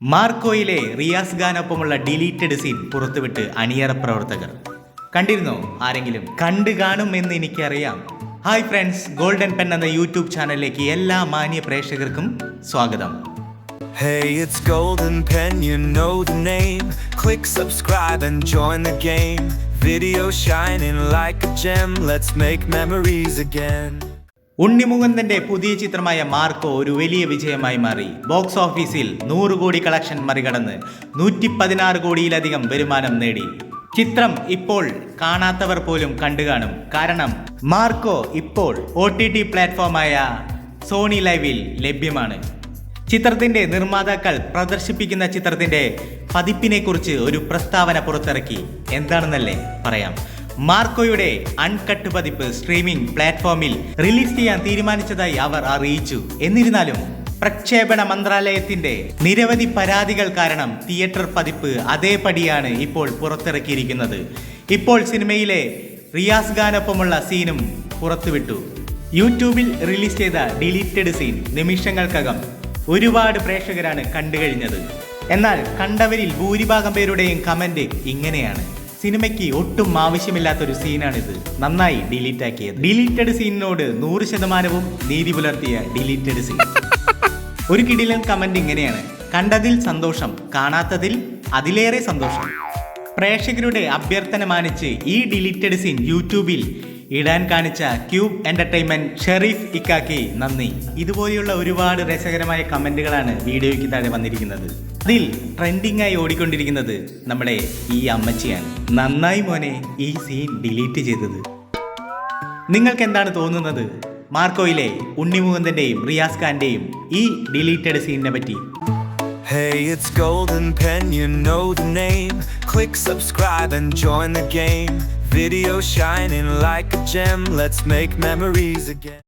മാർക്കോയിലെ റിയാസ് ഖാനൊപ്പമുള്ള deleted scene പുറത്തുവിട്ട് അണിയറ പ്രവർത്തകർ കണ്ടിരുന്നോ ആരെങ്കിലും കണ്ടു കാണും എന്ന് എനിക്കറിയാം ഹായ് ഫ്രണ്ട്സ് ഗോൾഡൻ പെൻ എന്ന യൂട്യൂബ് ചാനലിലേക്ക് എല്ലാ മാന്യ പ്രേക്ഷകർക്കും സ്വാഗതം Hey, it's Golden Pen, you know the name. Click subscribe and join the game. Video shining like a gem, let's make memories again. ഉണ്ണിമുകുന്ദന്റെ പുതിയ ചിത്രമായ മാർക്കോ ഒരു വലിയ വിജയമായി മാറി. ബോക്സ് ഓഫീസിൽ നൂറ് കോടി കളക്ഷൻ മറികടന്ന് നൂറ്റി പതിനാറ് കോടിയിലധികം വരുമാനം നേടി. ചിത്രം ഇപ്പോൾ കാണാത്തവർ പോലും കണ്ടു കാണും കാരണം മാർക്കോ ഇപ്പോൾ ഒ ടി ടി പ്ലാറ്റ്ഫോമായ സോണി ലൈവിൽ ലഭ്യമാണ്. ചിത്രത്തിന്റെ നിർമ്മാതാക്കൾ പ്രദർശിപ്പിക്കുന്ന ചിത്രത്തിന്റെ പതിപ്പിനെക്കുറിച്ച് ഒരു പ്രസ്താവന പുറത്തിറക്കി. എന്താണെന്നല്ലേ പറയാം. മാർക്കോയുടെ അൺകട്ട് പതിപ്പ് സ്ട്രീമിംഗ് പ്ലാറ്റ്ഫോമിൽ റിലീസ് ചെയ്യാൻ തീരുമാനിച്ചതായി അവർ അറിയിച്ചു. എന്നിരുന്നാലും പ്രക്ഷേപണ മന്ത്രാലയത്തിന്റെ നിരവധി പരാതികൾ കാരണം തിയേറ്റർ പതിപ്പ് അതേപടിയാണ് ഇപ്പോൾ പുറത്തിറക്കിയിരിക്കുന്നത്. ഇപ്പോൾ സിനിമയിലെ റിയാസ് ഖാനൊപ്പമുള്ള സീനും പുറത്തുവിട്ടു. യൂട്യൂബിൽ റിലീസ് ചെയ്ത ഡിലീറ്റഡ് സീൻ നിമിഷങ്ങൾക്കകം ഒരുപാട് പ്രേക്ഷകരാണ് കണ്ടുകഴിഞ്ഞത്. എന്നാൽ കണ്ടവരിൽ ഭൂരിഭാഗം പേരുടെയും കമന്റ് ഇങ്ങനെയാണ്. സിനിമയ്ക്ക് ഒട്ടും ആവശ്യമില്ലാത്തൊരു സീനാണിത്. നന്നായി ഡിലീറ്റ് ആക്കിയത്. ഡിലീറ്റഡ് സീനിനോട് നൂറ് ശതമാനവും നീതി പുലർത്തിയ ഡിലീറ്റഡ് സീൻ ഒരു കിടിലൻ കമന്റ് ഇങ്ങനെയാണ്. കണ്ടതിൽ സന്തോഷം കാണാത്തതിൽ അതിലേറെ സന്തോഷം. പ്രേക്ഷകരുടെ അഭ്യർത്ഥന മാനിച്ച് ഈ ഡിലീറ്റഡ് സീൻ യൂട്യൂബിൽ ഇടാൻ കാണിച്ച ക്യൂബ് എന്റർടൈൻമെന്റ് ഷെറീഫ് ഇക്കാക്കി നന്ദി. ഇതുപോലെയുള്ള ഒരുപാട് രസകരമായ കമന്റുകളാണ് വീഡിയോയ്ക്ക് താഴെ വന്നിരിക്കുന്നത്. അതിൽ ട്രെൻഡിങ് ആയി ഓടിക്കൊണ്ടിരിക്കുന്നത് നമ്മുടെ ഈ അമ്മച്ചിയാണ് നന്നായി മോനെ ഈ സീൻ ഡിലീറ്റ് ചെയ്തത് നിങ്ങൾക്ക് എന്താണ് തോന്നുന്നത് മാർക്കോയിലെ ഉണ്ണിമുകുന്ദന്റെയും റിയാസ് ഖാന്റെയും ഈ ഡിലീറ്റഡ് സീനിനെ പറ്റി Hey, it's Golden Pen, you know the name. Click subscribe and join the game. Video shining like a gem, let's make memories again.